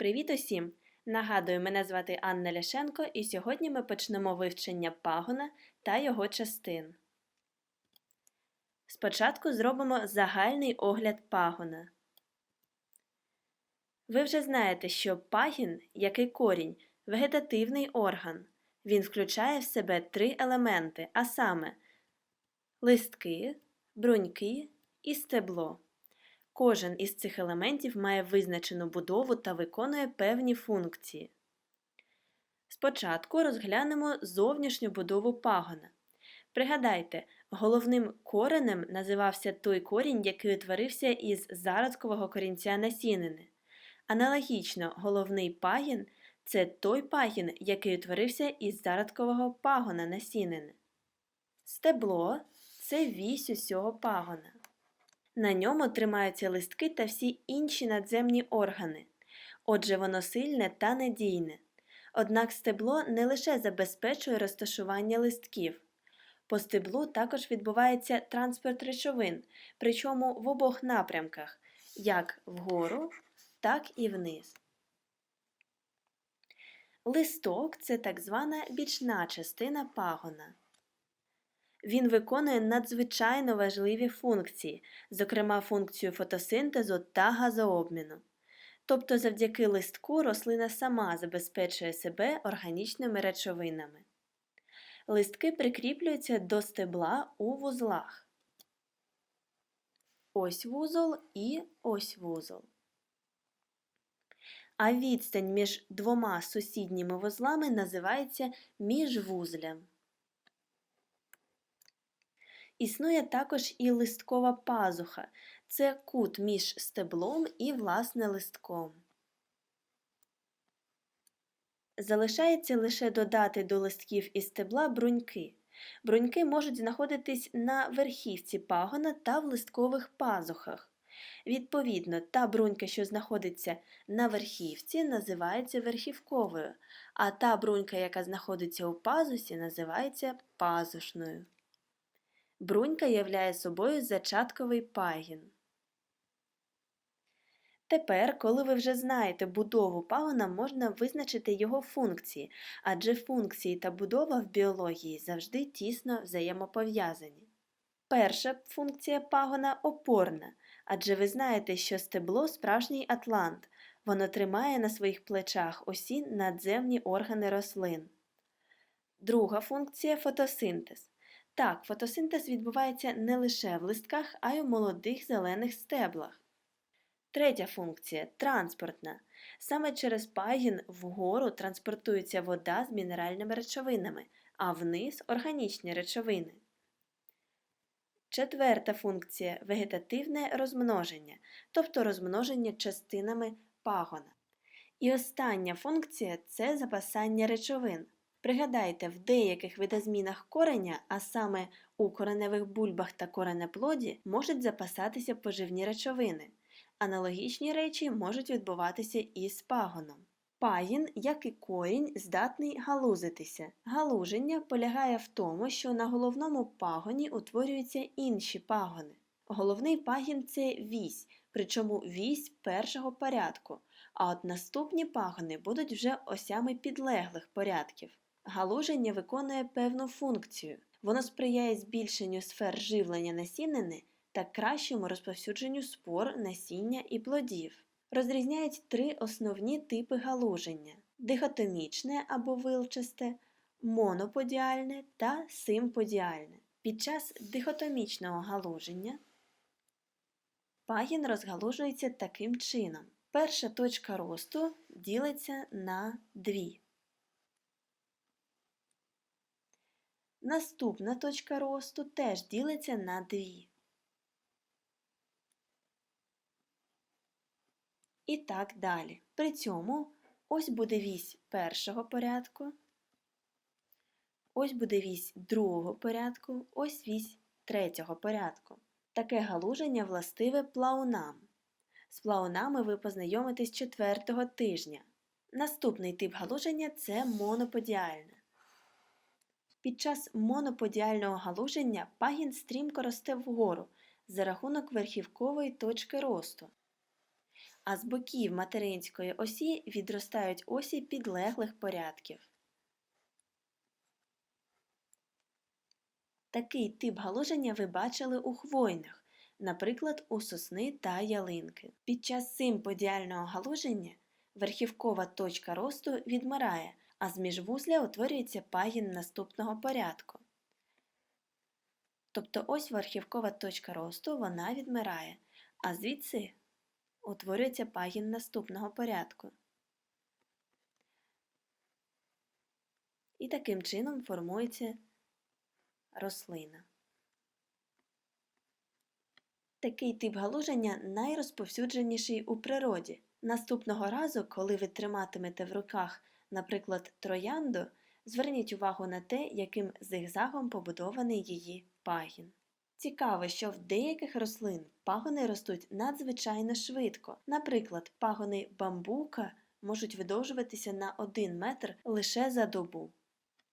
Привіт усім! Нагадую, мене звати Анна Ляшенко, і сьогодні ми почнемо вивчення пагона та його частин. Спочатку зробимо загальний огляд пагона. Ви вже знаєте, що пагін, як і корінь, вегетативний орган. Він включає в себе три елементи, а саме листки, бруньки і стебло. Кожен із цих елементів має визначену будову та виконує певні функції. Спочатку розглянемо зовнішню будову пагона. Пригадайте, головним коренем називався той корінь, який утворився із зародкового корінця насінини. Аналогічно, головний пагін це той пагін, який утворився із зародкового пагона насінини. Стебло це вісь усього пагона. На ньому тримаються листки та всі інші надземні органи. Отже, воно сильне та надійне. Однак стебло не лише забезпечує розташування листків. По стеблу також відбувається транспорт речовин, причому в обох напрямках як вгору, так і вниз. Листок це так звана бічна частина пагона. Він виконує надзвичайно важливі функції, зокрема функцію фотосинтезу та газообміну. Тобто завдяки листку рослина сама забезпечує себе органічними речовинами. Листки прикріплюються до стебла у вузлах. Ось вузол і ось вузол. А відстань між двома сусідніми вузлами називається міжвузлям. Існує також і листкова пазуха це кут між стеблом і власне листком. Залишається лише додати до листків і стебла бруньки. Бруньки можуть знаходитись на верхівці пагона та в листкових пазухах. Відповідно, та брунька, що знаходиться на верхівці, називається верхівковою, а та брунька, яка знаходиться у пазусі, називається пазушною. Брунька являє собою зачатковий пагін. Тепер, коли ви вже знаєте будову пагона, можна визначити його функції, адже функції та будова в біології завжди тісно взаємопов'язані. Перша функція пагона опорна, адже ви знаєте, що стебло справжній атлант, воно тримає на своїх плечах усі надземні органи рослин. Друга функція фотосинтез. Так, фотосинтез відбувається не лише в листках, а й у молодих зелених стеблах. Третя функція транспортна. Саме через пагін вгору транспортується вода з мінеральними речовинами, а вниз органічні речовини. Четверта функція вегетативне розмноження, тобто розмноження частинами пагона. І остання функція це запасання речовин. Пригадайте, в деяких видозмінах кореня, а саме у кореневих бульбах та коренеплоді, можуть запасатися поживні речовини. Аналогічні речі можуть відбуватися і з пагоном. Пагін, як і корінь, здатний галузитися. Галуження полягає в тому, що на головному пагоні утворюються інші пагони. Головний пагін це вісь, причому вісь першого порядку, а от наступні пагони будуть вже осями підлеглих порядків. Галуження виконує певну функцію. Воно сприяє збільшенню сфер живлення насінини та кращому розповсюдженню спор, насіння і плодів. Розрізняють три основні типи галуження дихотомічне або вилчасте, моноподіальне та симподіальне. Під час дихотомічного галуження пагін розгалужується таким чином. Перша точка росту ділиться на дві. Наступна точка росту теж ділиться на дві. І так далі. При цьому ось буде вісь першого порядку, ось буде вісь другого порядку, ось вісь третього порядку. Таке галуження властиве плаунам. З плаунами ви познайомитесь четвертого тижня. Наступний тип галуження це моноподіальне. Під час моноподіального галуження пагін стрімко росте вгору за рахунок верхівкової точки росту. а з боків материнської осі відростають осі підлеглих порядків. Такий тип галуження ви бачили у хвойних, наприклад, у сосни та ялинки. Під час симподіального галуження верхівкова точка росту відмирає, а з міжвузля утворюється пагін наступного порядку. Тобто ось верхівкова точка росту вона відмирає, а звідси утворюється пагін наступного порядку. І таким чином формується рослина. Такий тип галуження найрозповсюдженіший у природі. Наступного разу, коли ви триматимете в руках, наприклад, троянду, зверніть увагу на те, яким зигзагом побудований її пагін. Цікаво, що в деяких рослин пагони ростуть надзвичайно швидко. Наприклад, пагони бамбука можуть видовжуватися на 1 метр лише за добу.